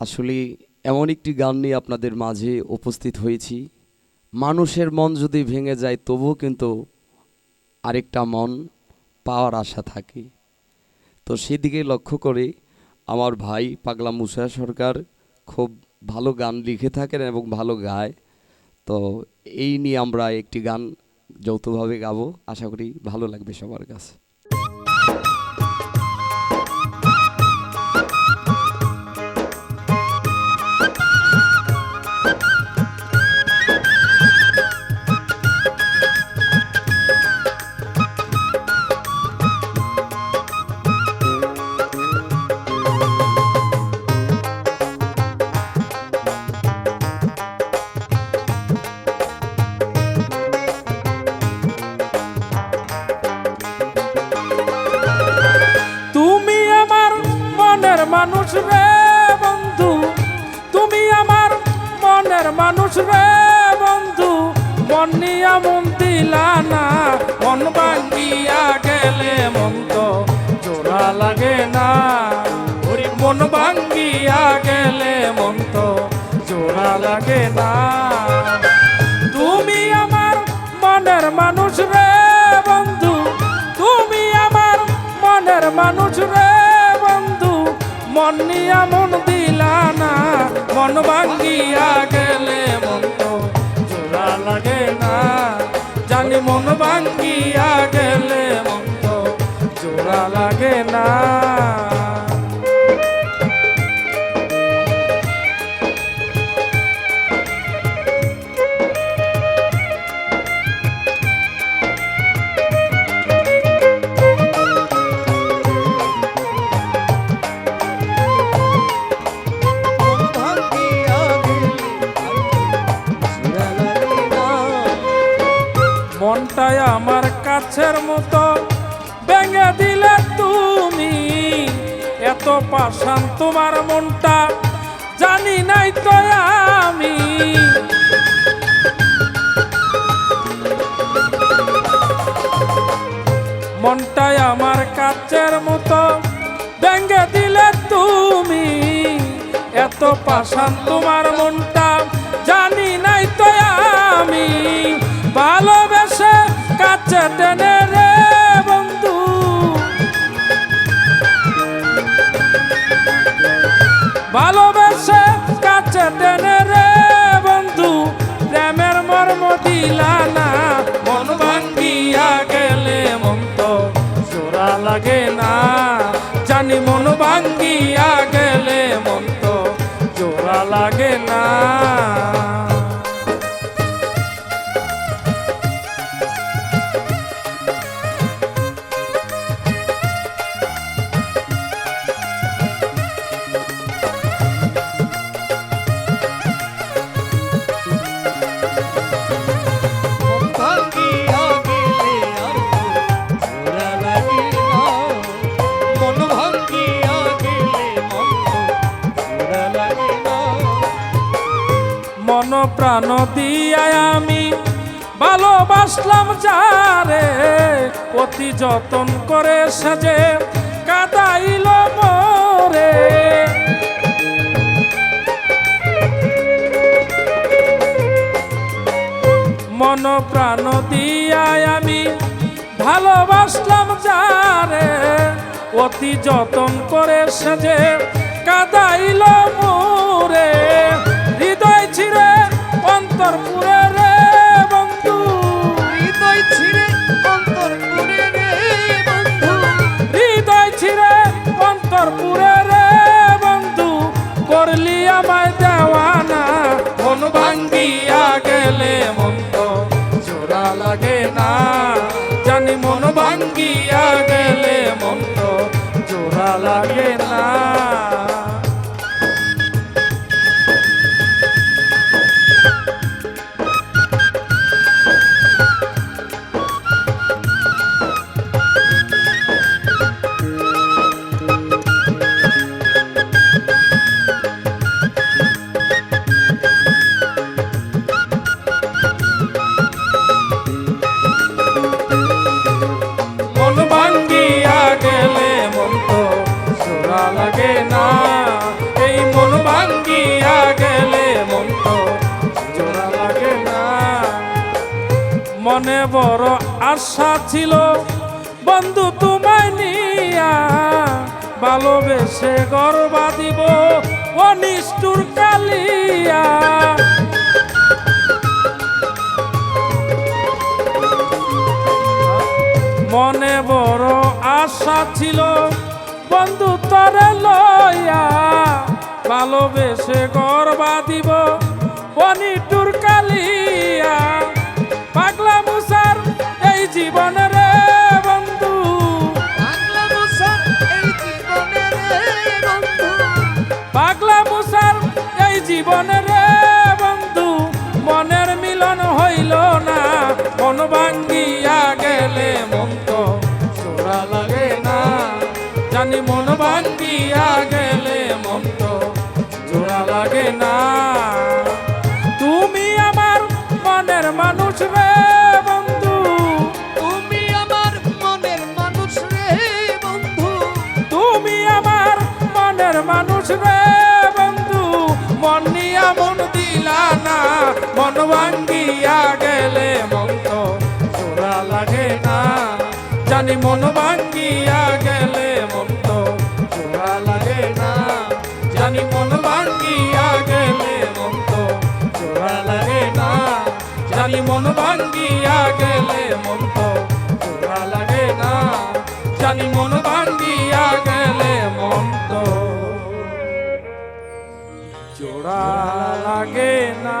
আসলে এমন একটি গান নিয়ে আপনাদের মাঝে উপস্থিত হয়েছি। মানুষের মন যদি ভেঙে যায়, তবুও কিন্তু আরেকটা মন পাওয়ার আশা থাকে। তো সেদিকে লক্ষ্য করে আমার ভাই পাগলা মুসা সরকার খুব ভালো গান লিখে থাকেন এবং ভালো গায়। তো এই নিয়ে আমরা একটি গান যৌথভাবে গাবো। আশা করি ভালো লাগবে সবার কাছে। রে বন্ধু, তুমি আমার মনের মানুষ রে বন্ধু। মন নিয়া মন দিলা না, মন ভাঙ্গিয়া গেলে মন তো জোড়া লাগে না। মন ভাঙ্গিয়া গেলে মন তো জোড়া লাগে না। তুমি আমার মনের মানুষ রে বন্ধু, তুমি আমার মনের মানুষ রে মন নিয়া মন দিলানা মন ভাঙ্গিয়া গেলে মন তো জোড়া লাগে না। জানি মন ভাঙ্গিয়া গেলে মন তো জোড়া লাগে না। কাছের মতো ভেঙে দিলে তুমি। এত পাশান তোমার মনটা, জানি নাই তো আমি। মনটাই আমার কাছের মতো ভেঙে দিলে তুমি। এত পাশান তোমার মনটা, জানি নাই তো আমি। টেনে রে বন্ধু। ভালোবেসে কাছে টেনে রে বন্ধু। প্রেমের মর্ম দিলা না, মন ভাঙ্গিয়া গেলে মন তো জোড়া লাগে না, জানি মন ভাঙ্গিয়া গেলে মন তো জোড়া লাগে না। মন প্রাণ দিয়ায় আমি। ভালোবাসলাম যারে, অতি যতন করে সাজে কাদাইল মরে। মন প্রাণ দিয়ায় আমি, ভালোবাসলাম যারে, অতি যতন করে সাজে কাদাইল মোরে। অন্তর রে বন্ধু। হৃদয় ছিঁড়ে অন্তর রে বন্ধু। হৃদয় ছিঁড়ে অন্তর রে বন্ধু। করলি আমায় দেওয়ানা মন ভাঙ্গিয়া গেলে মন জোড়া লাগে না জানি মন ভাঙ্গিয়া গেলে লাগে না। এই মন ভাঙ্গিয়া গেলে মন তো জোড়া লাগে না। মনে বড় আশা ছিল, বন্ধু তোমায় নিয়া ভালোবেসে গর্বা দিব অনিষ্ঠুর কালিয়া। মনে বড় আশা ছিল বন্ধু তরে লইয়া ভালোবেসে গর্বা দিব বনিটুর কালিয়া পাগলা মুসার এই জীবনে রে বন্ধু। বাংলা মুসার এই জীবনে রে বন্ধু। পাগলা মুসার এই জীবনে রে বন্ধু। মনের মিলন হইল না মন ভাঙ্গিয়া জানি মন ভাঙ্গিয়া গেলে মন তো জোড়া লাগে না। তুমি আমার মনের মানুষ রে বন্ধু। তুমি আমার মনের মানুষ রে বন্ধু। তুমি আমার মনের মানুষ রে বন্ধু। মন নিয়া মন দিলা না মন ভাঙ্গিয়া গেলে মন তো জোড়া লাগে না। জানি মন ভাঙ্গিয়া না। জানি মন ভাঙ্গিয়া গেলে মন জোড়া লাগে না। জানি মন ভাঙ্গিয়া গেলে মন জোড়া লাগে না। জানি মন ভাঙ্গিয়া গেলে মন জোড়া লাগে না।